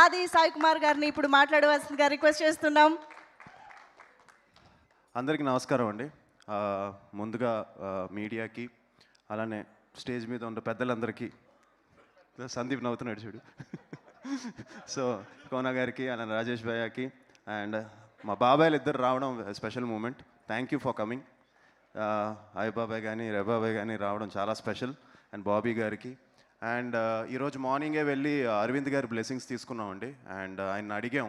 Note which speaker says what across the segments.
Speaker 1: ఆది సాయి కుమార్ గారిని ఇప్పుడు మాట్లాడవలసిందిగా రిక్వెస్ట్ చేస్తున్నాం.
Speaker 2: అందరికీ నమస్కారం అండి. ముందుగా మీడియాకి అలానే స్టేజ్ మీద ఉన్న పెద్దలందరికీ సందీప్ నవ్వుతున్నాడు చూడు. సో కోన గారికి అలానే రాజేష్ భయ్యకి అండ్ మా బాబాయ్లు ఇద్దరు రావడం special moment. Thank you for coming అయ్య బాబాయ్ కానీ రెబాబాయ్ కానీ రావడం చాలా స్పెషల్. అండ్ బాబీ గారికి అండ్ ఈరోజు మార్నింగే వెళ్ళి అరవింద్ గారి బ్లెస్సింగ్స్ తీసుకున్నామండి. అండ్ ఆయన అడిగాం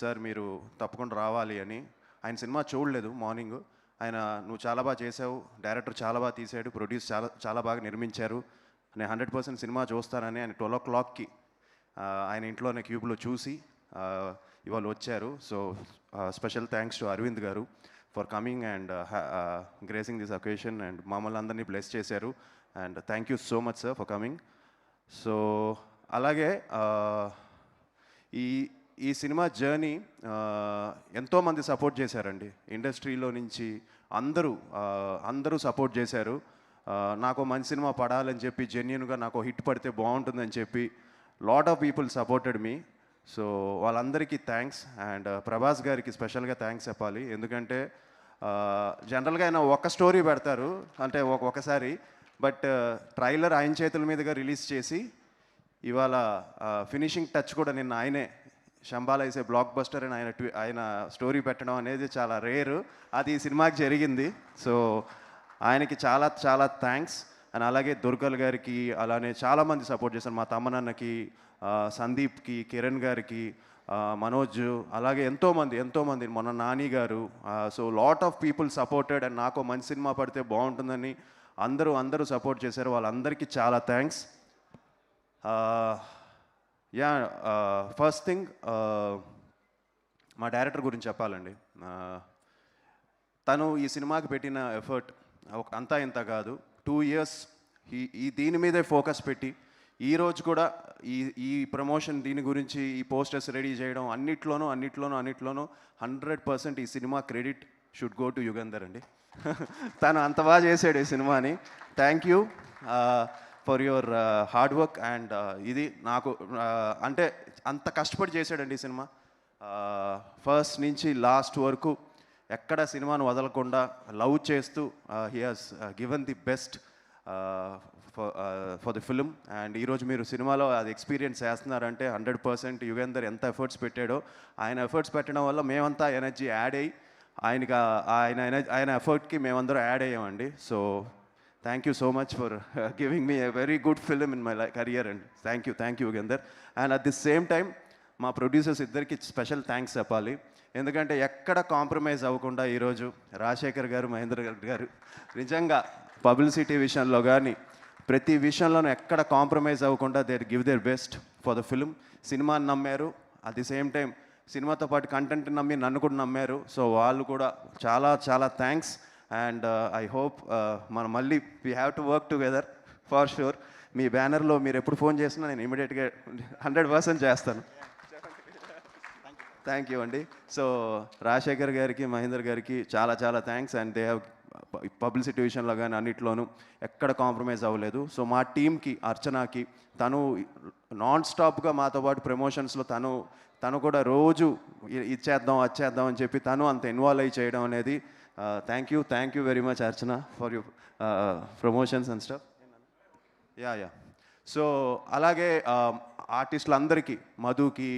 Speaker 2: సార్ మీరు తప్పకుండా రావాలి అని. ఆయన సినిమా చూడలేదు మార్నింగ్. ఆయన నువ్వు చాలా బాగా చేసావు డైరెక్టర్ చాలా బాగా తీసాడు ప్రొడ్యూస్ చాలా చాలా బాగా నిర్మించారు. నేను హండ్రెడ్ పర్సెంట్ సినిమా చూస్తానని ఆయన ట్వెల్వ్ ఓ క్లాక్కి ఆయన ఇంట్లోనే క్యూబ్లో చూసి ఇవాళ వచ్చారు. So special thanks to Aravind garu for coming and gracing this occasion and మమ్మల్ని అందరినీ బ్లెస్ చేశారు. And thank you so much sir for coming. So అలాగే ఈ ఈ సినిమా జర్నీ ఎంతోమంది సపోర్ట్ చేశారండి. ఇండస్ట్రీలో నుంచి అందరూ అందరూ సపోర్ట్ చేశారు. నాకు మంచి సినిమా పడాలని చెప్పి జెన్యున్గా నాకు హిట్ పడితే బాగుంటుందని చెప్పి lot of people supported me. So వాళ్ళందరికీ థ్యాంక్స్. అండ్ ప్రభాస్ గారికి స్పెషల్గా థ్యాంక్స్ చెప్పాలి. ఎందుకంటే జనరల్గా ఆయన ఒక స్టోరీ పెడతారు. అంటే ఒక ఒకసారి బట్ ట్రైలర్ ఆయన చేతుల మీదుగా రిలీజ్ చేసి ఇవాళ ఫినిషింగ్ టచ్ కూడా నిన్న ఆయనే శంబాల బ్లాక్ బస్టర్ అని ఆయన ఆయన స్టోరీ పెట్టడం అనేది చాలా రేరు. అది ఈ సినిమాకి జరిగింది. సో ఆయనకి చాలా చాలా థ్యాంక్స్. అండ్ అలాగే దుర్గల్ గారికి అలానే చాలామంది సపోర్ట్ చేశారు. మా తమ్మనన్నకి సందీప్కి కిరణ్ గారికి మనోజ్ అలాగే ఎంతోమంది ఎంతోమంది. మొన్న Nani garu so lot of people supported and నాకు మంచి సినిమా పడితే బాగుంటుందని అందరూ అందరూ సపోర్ట్ చేశారు. వాళ్ళందరికీ చాలా థ్యాంక్స్. యా ఫస్ట్ థింగ్ మా డైరెక్టర్ గురించి చెప్పాలండి. తను ఈ సినిమాకి పెట్టిన ఎఫర్ట్ అంతా ఇంత కాదు. టూ ఇయర్స్ ఈ ఈ దీని మీదే ఫోకస్ పెట్టి ఈ రోజు కూడా ఈ ఈ ప్రమోషన్ దీని గురించి ఈ పోస్టర్స్ రెడీ చేయడం అన్నిట్లోనూ అన్నిట్లోనూ అన్నిట్లోనూ హండ్రెడ్ పర్సెంట్ ఈ cinema credit should go to Yugandhar అండి. తను అంత బాగా చేశాడు ఈ సినిమాని. Thank you for your hard work and ఇది నాకు uh, అంటే అంత కష్టపడి చేశాడండి ఈ సినిమా. Uh, ఫస్ట్ నుంచి లాస్ట్ వరకు ఎక్కడ సినిమాను వదలకుండా లవ్ చేస్తూ he has given the best for the film and ఈరోజు మీరు సినిమాలో అది ఎక్స్పీరియన్స్ చేస్తున్నారంటే హండ్రెడ్ పర్సెంట్ యుగేందర్ ఎంత ఎఫర్ట్స్ పెట్టాడో ఆయన ఎఫర్ట్స్ పెట్టడం వల్ల మేమంతా ఎనర్జీ యాడ్ అయ్యి ఆయనకి ఆయన ఆయన ఎఫర్ట్కి మేమందరం add అయ్యామండి. So thank you so much for giving me a very good film in my career and. Thank you thank you Yugender and at the same time మా ప్రొడ్యూసర్స్ ఇద్దరికి స్పెషల్ థ్యాంక్స్ చెప్పాలి. ఎందుకంటే ఎక్కడ కాంప్రమైజ్ అవ్వకుండా ఈరోజు రాజశేఖర్ గారు మహేంద్ర రెడ్డి గారు నిజంగా పబ్లిసిటీ విషయంలో కానీ ప్రతి విషయంలోనూ ఎక్కడ కాంప్రమైజ్ అవ్వకుండా there give their best for the film సినిమాని నమ్మారు. అట్ ది సేమ్ టైం సినిమాతో పాటు కంటెంట్ నమ్మి నన్ను కూడా నమ్మారు. సో వాళ్ళు కూడా చాలా చాలా థ్యాంక్స్ అండ్ ఐ హోప్ మనం మళ్ళీ we have to work together for sure మీ బ్యానర్లో మీరు ఎప్పుడు ఫోన్ చేసినా నేను ఇమీడియట్గా హండ్రెడ్ పర్సెంట్ చేస్తాను. థ్యాంక్ యూ అండి. సో రాజశేఖర్ గారికి మహేందర్ గారికి చాలా చాలా thanks and they have publicity విషయంలో కానీ అన్నిట్లోనూ ఎక్కడ కాంప్రమైజ్ అవ్వలేదు. సో మా టీంకి అర్చనకి తను నాన్ స్టాప్గా మాతో పాటు ప్రమోషన్స్లో తను తను కూడా రోజు ఇచ్చేద్దాం వచ్చేద్దాం అని చెప్పి తను అంత ఇన్వాల్వ్ అయ్యి చేయడం అనేది thank you thank you very much Archana for you promotions and stuff yeah yeah so అలాగే ఆర్టిస్టులందరికీ మధుకి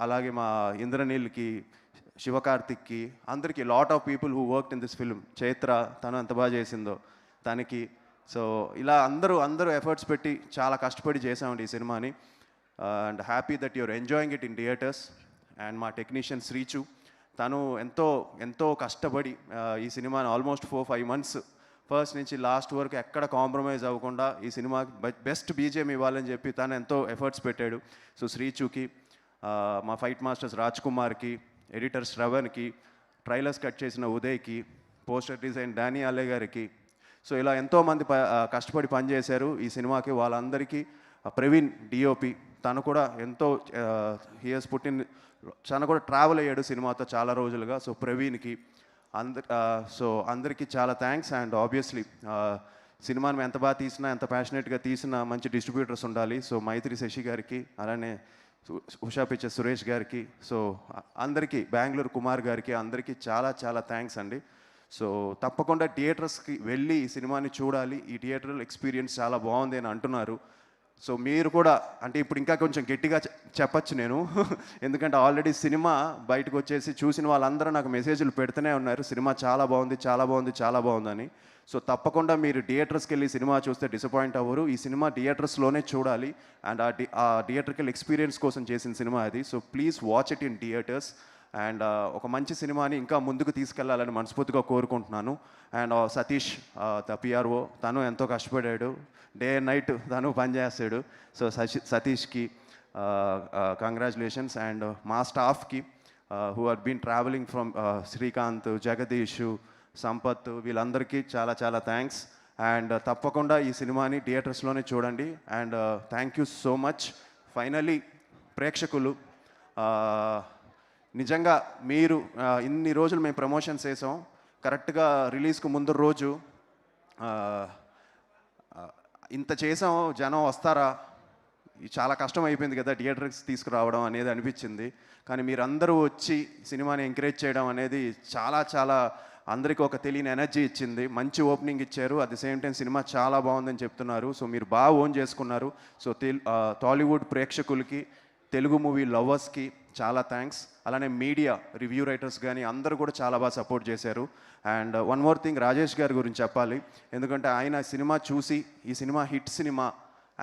Speaker 2: అలాగే మా ఇంద్రనీల్కి శివకార్తిక్కి అందరికీ lot of people who work in this film Chaitra తను ఎంత బాగా చేసిందో తనకి. సో ఇలా అందరూ అందరూ ఎఫర్ట్స్ పెట్టి చాలా కష్టపడి చేసామండి ఈ సినిమాని. And happy that you're enjoying it in theatres and మా టెక్నీషియన్ శ్రీచు తను ఎంతో ఎంతో కష్టపడి uh, ఈ సినిమాని almost four five months first నుంచి లాస్ట్ వరకు ఎక్కడ కాంప్రమైజ్ అవ్వకుండా ఈ సినిమాకి బెస్ట్ బీజేఎం ఇవ్వాలని చెప్పి తను ఎంతో ఎఫర్ట్స్ పెట్టాడు. సో శ్రీచుకి uh, మా ఫైట్ మాస్టర్స్ రాజ్ కుమార్కి ఎడిటర్ శ్రవణ్కి ట్రైలర్స్ కట్ చేసిన ఉదయ్కి పోస్టర్ డిజైన్ డానీ అల్లే గారికి. సో ఇలా ఎంతోమంది ప కష్టపడి పనిచేశారు ఈ సినిమాకి. వాళ్ళందరికీ ప్రవీణ్ డిఓపి తను కూడా ఎంతో హియర్స్ పుట్టిన తను కూడా ట్రావెల్ అయ్యాడు సినిమాతో చాలా రోజులుగా. సో ప్రవీణ్కి అందరి సో అందరికీ చాలా థ్యాంక్స్ అండ్ ఆబ్వియస్లీ సినిమాను ఎంత బాగా తీసినా ఎంత ప్యాషనెట్గా తీసినా మంచి డిస్ట్రిబ్యూటర్స్ ఉండాలి. సో మైత్రి శశి గారికి అలానే ఉషా పిచ్చే సురేష్ గారికి సో అందరికీ బెంగళూరు కుమార్ గారికి అందరికీ చాలా చాలా థ్యాంక్స్ అండి. సో తప్పకుండా థియేటర్స్కి వెళ్ళి ఈ సినిమాని చూడాలి. ఈ థియేటర్ ఎక్స్పీరియన్స్ చాలా బాగుంది అని అంటున్నారు. సో మీరు కూడా అంటే ఇప్పుడు ఇంకా కొంచెం గట్టిగా చెప్పచ్చు నేను. ఎందుకంటే ఆల్రెడీ సినిమా బయటకు వచ్చేసి చూసిన వాళ్ళందరూ నాకు మెసేజ్లు పెడుతూనే ఉన్నారు. సినిమా చాలా బాగుంది చాలా బాగుంది చాలా బాగుందని. సో తప్పకుండా మీరు థియేటర్స్కి వెళ్ళి సినిమా చూస్తే డిసప్పాయింట్ అవ్వరు. ఈ సినిమా థియేటర్స్లోనే చూడాలి. అండ్ ఆ థియేటర్కి ఎక్స్పీరియన్స్ కోసం చేసిన సినిమా అది. So please watch it in theatres. And ఒక మంచి సినిమాని ఇంకా ముందుకు తీసుకెళ్ళాలని మనస్ఫూర్తిగా కోరుకుంటున్నాను. అండ్ సతీష్ ద పిఆర్ఓ తను ఎంతో కష్టపడాడు. డే అండ్ నైట్ తను పనిచేస్తాడు. సో సతీ సతీష్కి కంగ్రాచులేషన్స్ అండ్ మా స్టాఫ్కి who are been travelling from Srikanth Jagadish Sampath వీళ్ళందరికీ చాలా చాలా థ్యాంక్స్ అండ్ తప్పకుండా ఈ సినిమాని థియేటర్స్లోనే చూడండి. And thank you so much. Finally ప్రేక్షకులు నిజంగా మీరు ఇన్ని రోజులు మేము ప్రమోషన్స్ చేసాం. కరెక్ట్గా రిలీజ్కు ముందు రోజు ఇంత చేసాం జనం వస్తారా? చాలా కష్టం అయిపోయింది కదా థియేటర్స్ తీసుకురావడం అనేది అనిపించింది. కానీ మీరందరూ వచ్చి సినిమాని ఎంకరేజ్ చేయడం అనేది చాలా చాలా అందరికీ ఒక తెలియని ఎనర్జీ ఇచ్చింది. మంచి ఓపెనింగ్ ఇచ్చారు. At the same time cinema చాలా బాగుందని చెప్తున్నారు. సో మీరు బాగా ఓన్ చేసుకున్నారు. సో తెల్ టాలీవుడ్ ప్రేక్షకులకి తెలుగు మూవీ లవర్స్కి చాలా థ్యాంక్స్ అలానే మీడియా రివ్యూ రైటర్స్ కానీ అందరూ కూడా చాలా బాగా సపోర్ట్ చేశారు. And one more thing Rajesh గారి గురించి చెప్పాలి. ఎందుకంటే ఆయన సినిమా చూసి ఈ సినిమా హిట్ సినిమా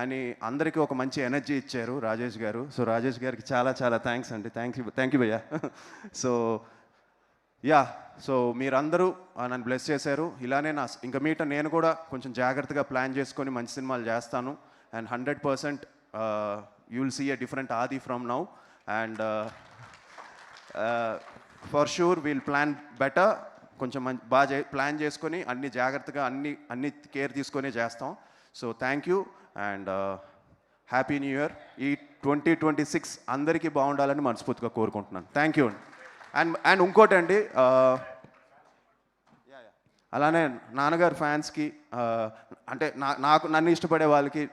Speaker 2: అని అందరికీ ఒక మంచి ఎనర్జీ ఇచ్చారు రాజేష్ గారు. సో రాజేష్ గారికి చాలా చాలా థ్యాంక్స్ అండి. థ్యాంక్ యూ థ్యాంక్ యూ భయ్యా. సో యా సో మీరందరూ నన్ను బ్లెస్ చేశారు. ఇలానే నా ఇంకా మీట నేను కూడా కొంచెం జాగ్రత్తగా ప్లాన్ చేసుకొని మంచి సినిమాలు చేస్తాను. And hundred percent you will see a different Aadi from now and for sure we'll plan better కొంచెం మంచి బాగా ప్లాన్ చేసుకొని అన్ని జాగ్రత్తగా అన్ని అన్ని కేర్ తీసుకొని చేస్తాం. So thank you and happy new year ఈ ట్వంటీ ట్వంటీ సిక్స్ అందరికీ బాగుండాలని మనస్ఫూర్తిగా కోరుకుంటున్నాను. థ్యాంక్ యూ అండ్ అండ్ ఇంకోటి అండి అలానే నాన్నగారు ఫ్యాన్స్కి uh, అంటే నా నాకు నన్ను ఇష్టపడే వాళ్ళకి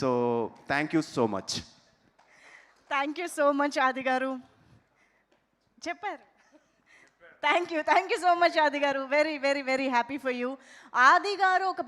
Speaker 2: so thank you so much
Speaker 1: thank you so much Aadi గారు. చెప్పారు. Thank you thank you so much Aadi గారు. Very very very happy for you Aadi గారు ఒక